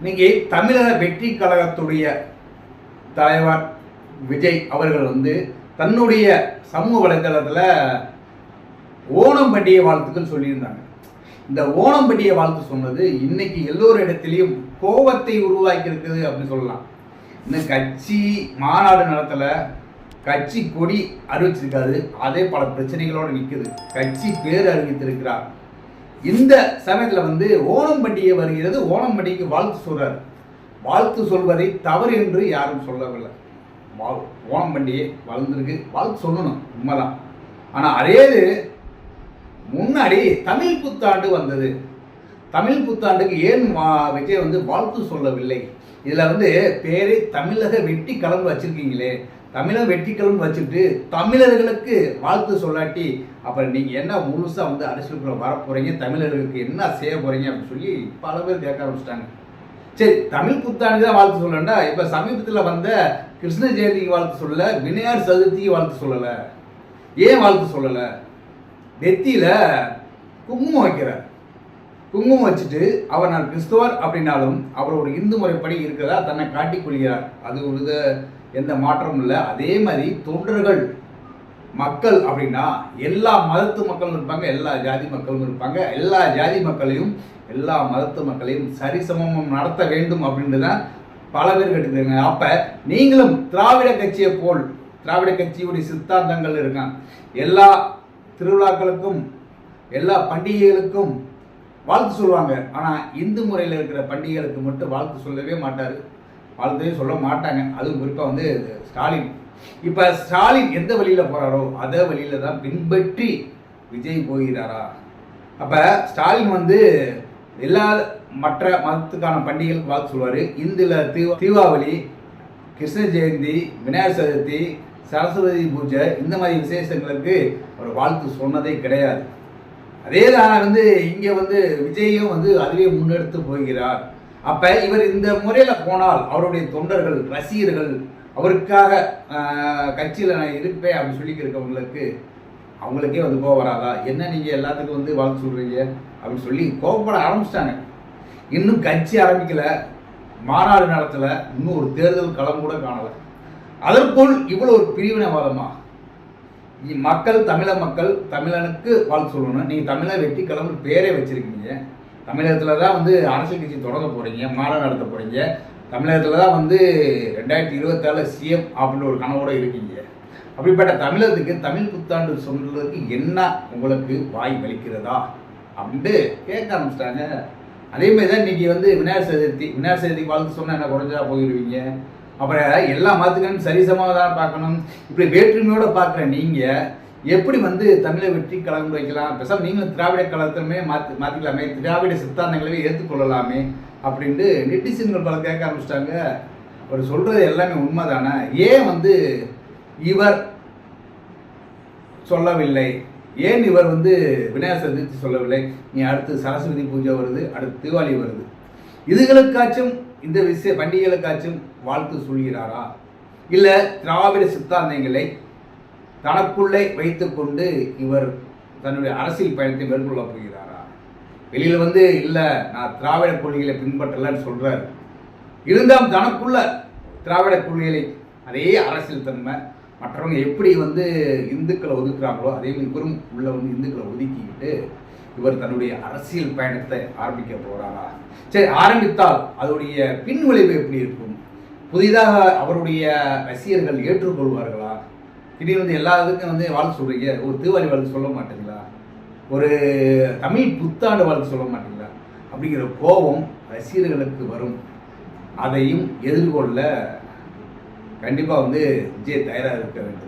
இன்னைக்கு தமிழக வெற்றி கழகத்துடைய தலைவர் விஜய் அவர்கள் வந்து தன்னுடைய சமூக வலைதளத்தில் ஓணம் பண்டிகை வாழ்த்துக்கள் சொல்லியிருந்தாங்க. இந்த ஓணம் பண்டிகை வாழ்த்து சொன்னது இன்னைக்கு எல்லோரு இடத்துலையும் கோபத்தை உருவாக்கி இருக்குது அப்படின்னு சொல்லலாம். இன்னும் கட்சி மாநாடு நடத்தல கட்சி கொடி அறிவிச்சிருக்காது அதே பல பிரச்சனைகளோடு நிற்குது கட்சி பேர் அறிவித்திருக்கிறார். இந்த சமயத்தில் வந்து ஓணம் பண்டிகை வருகிறது. ஓணம் பண்டிகைக்கு வாழ்த்து சொல்கிறார் வாழ்த்து சொல்வதை தவறு என்று யாரும் சொல்லவில்லை. வா- ஓணம் பண்டிகை வளர்ந்துருக்கு. வாழ்த்து சொல்லணும் உண்மைதான். ஆனால் அதே முன்னாடி தமிழ் புத்தாண்டு வந்தது. தமிழ் புத்தாண்டுக்கு ஏன் விஜய் வந்து வாழ்த்து சொல்லவில்லை? இதில் வந்து பேரே தமிழக வெட்டி கலந்து வச்சுருக்கீங்களே. தமிழக வெட்டி வச்சுட்டு தமிழர்களுக்கு வாழ்த்து சொல்லாட்டி அப்புறம் நீங்கள் என்ன முழுசாக வந்து அரசியலுக்குள்ளே வர போகிறீங்க தமிழர்களுக்கு என்ன செய்ய போகிறீங்க அப்படின்னு சொல்லி பல பேர் கேட்க ஆரம்பிச்சிட்டாங்க. சரி தமிழ் புத்தாண்டு தான் வாழ்த்து சொல்லண்டா இப்போ சமீபத்தில் வந்த கிருஷ்ண ஜெயந்திக்கு வாழ்த்து சொல்லலை விநாயகர் சதுர்த்திக்கு வாழ்த்து சொல்லலை. ஏன் வாழ்த்து சொல்லலை? நெத்தியில் குங்குமம் வைக்கிறார். குங்குமம் வச்சுட்டு அவர் நான் கிறிஸ்துவர் அப்படின்னாலும் அவர் ஒரு இந்து முறைப்படி இருக்கிறதா தன்னை காட்டிக் கொள்கிறார் அது ஒரு இது எந்த மாற்றமும் இல்லை. அதே மாதிரி தொண்டர்கள் மக்கள் அப்படின்னா எல்லா மதத்து மக்களும் இருப்பாங்க எல்லா ஜாதி மக்களும் இருப்பாங்க. எல்லா ஜாதி மக்களையும் எல்லா மதத்து மக்களையும் சரிசமம் நடத்த வேண்டும் அப்படின்னு தான் பல பேர் கேட்டுக்கிறாங்க. அப்போ நீங்களும் திராவிட கட்சியை போல் திராவிட கட்சியுடைய சித்தாந்தங்கள் இருக்கான் எல்லா திருவிழாக்களுக்கும் எல்லா பண்டிகைகளுக்கும் வாழ்த்து சொல்லுவாங்க. ஆனால் இந்து முறையில் இருக்கிற பண்டிகைகளுக்கு மட்டும் வாழ்த்து சொல்லவே மாட்டார். வாழ்த்தவே சொல்ல மாட்டாங்க. அதுவும் குறிப்பாக வந்து ஸ்டாலின். இப்போ ஸ்டாலின் எந்த வழியில் போகிறாரோ அதே வழியில் தான் பின்பற்றி விஜய் போகிறாரா? அப்போ ஸ்டாலின் வந்து எல்லா மற்ற மதத்துக்கான பண்டிகைகளுக்கு வாழ்த்து சொல்லுவார். இந்துல தீவா தீபாவளி கிருஷ்ண ஜெயந்தி விநாயகர் சதுர்த்தி சரஸ்வதி பூஜை இந்த மாதிரி விசேஷங்களுக்கு ஒரு வாழ்த்து சொன்னதே கிடையாது. அதே தான் வந்து இங்கே வந்து விஜயும் வந்து அதுவே முன்னெடுத்து போகிறார். அப்போ இவர் இந்த முறையில் போனால் அவருடைய தொண்டர்கள் ரசிகர்கள் அவருக்காக கட்சியில் நான் இருப்பேன் அப்படின்னு சொல்லிக்கிருக்கவங்களுக்கு அவங்களுக்கே வந்து கோவம் வராதா? என்ன நீங்கள் எல்லாத்துக்கும் வந்து வாழ்த்து சொல்கிறீங்க அப்படின்னு சொல்லி கோவப்பட ஆரம்பிச்சிட்டாங்க. இன்னும் கட்சி ஆரம்பிக்கலை. மாநாடு நடத்தலை. இன்னும் ஒரு தேர்தல் களம் கூட காணலை. அதற்குள் இவ்வளோ ஒரு பிரிவினைவாதமாக மக்கள் தமிழ மக்கள் தமிழனுக்கு வாழ்த்து சொல்லணும். நீங்கள் தமிழை வெட்டி கிளம்பு பேரே வச்சுருக்கீங்க. தமிழகத்தில் தான் வந்து அரசியல் கட்சி தொடங்க போகிறீங்க மாநாடு நடத்த போகிறீங்க தமிழகத்தில் தான் வந்து ரெண்டாயிரத்தி இருபத்தாறுல சிஎம் அப்படின்னு ஒரு கனவோடு இருக்கீங்க. அப்படிப்பட்ட தமிழகத்துக்கு தமிழ் புத்தாண்டு சொல்றதுக்கு என்ன உங்களுக்கு வாய் வலிக்கிறதா? அப்படின்ட்டு கேட்க ஆரம்பிச்சிட்டாங்க. அதேமாதிரி தான் இன்றைக்கி வந்து விநாயகர் சதுர்த்தி விநாயகர் சதுர்த்திக்கு வாழ்த்து சொன்னால் என்ன குறைஞ்சா போயிடுவீங்க? அப்புறம் எல்லா மதத்துக்கும் சரிசமாக தான் பார்க்கணும். இப்படி வேற்றுமையோட பார்க்குற நீங்கள் எப்படி வந்து தமிழை வெற்றி கலந்து வைக்கலாம்? பேசாம நீங்களும் திராவிட கலத்தமே மாற்றி மாற்றிக்கலாமே திராவிட சித்தாந்தங்களவே ஏற்றுக்கொள்ளலாமே அப்படின்ட்டு நெட்டிசன்கள் பல கேட்க ஆரம்பிச்சிட்டாங்க. அவர் சொல்கிறது எல்லாமே உண்மைதானே? ஏன் வந்து இவர் சொல்லவில்லை? ஏன் இவர் வந்து விநாயகர் சதுர்த்தி சொல்லவில்லை? நீ அடுத்து சரஸ்வதி பூஜை வருது அடுத்து தீபாவளி வருது. இதுகளுக்காச்சும் இந்த விஷய பண்டிகைகளுக்காச்சும் வாழ்த்து சொல்கிறாரா? இல்லை திராவிட சித்தாந்தங்களை தனக்குள்ளே வைத்துக்கொண்டு இவர் தன்னுடைய அரசியல் பயணத்தை மேற்கொள்ள போகிறாரா? வெளியில் வந்து இல்லை நான் திராவிட கொள்கைகளை பின்பற்றலன்னு சொல்கிறார் இருந்தால் தனக்குள்ள திராவிட கொள்கைகளை அதே அரசியல் தன்மை மற்றவங்க எப்படி வந்து இந்துக்களை ஒதுக்குறாங்களோ அதே மாதிரி இவரும் உள்ள வந்து இந்துக்களை ஒதுக்கிக்கிட்டு இவர் தன்னுடைய அரசியல் பயணத்தை ஆரம்பிக்க போறாரா? சரி ஆரம்பித்தால் அதோடைய பின் விளைவு எப்படி இருக்கும்? புதிதாக அவருடைய ரசிகர்கள் ஏற்றுக்கொள்வார்களா? திடீர்னு வந்து எல்லா இதுக்கும் வந்து வாழ்த்து சொல்றீங்க. ஒரு தீபாவளி வாழ்த்து சொல்ல மாட்டீங்களா? ஒரு தமிழ் புத்தாண்டு வாழ்த்து சொல்ல மாட்டீங்களா? அப்படிங்கிற கோபம் ரசிகர்களுக்கு வரும். அதையும் எதிர்கொள்ள கண்டிப்பாக வந்து விஜய் தயாராக இருக்க வேண்டும்.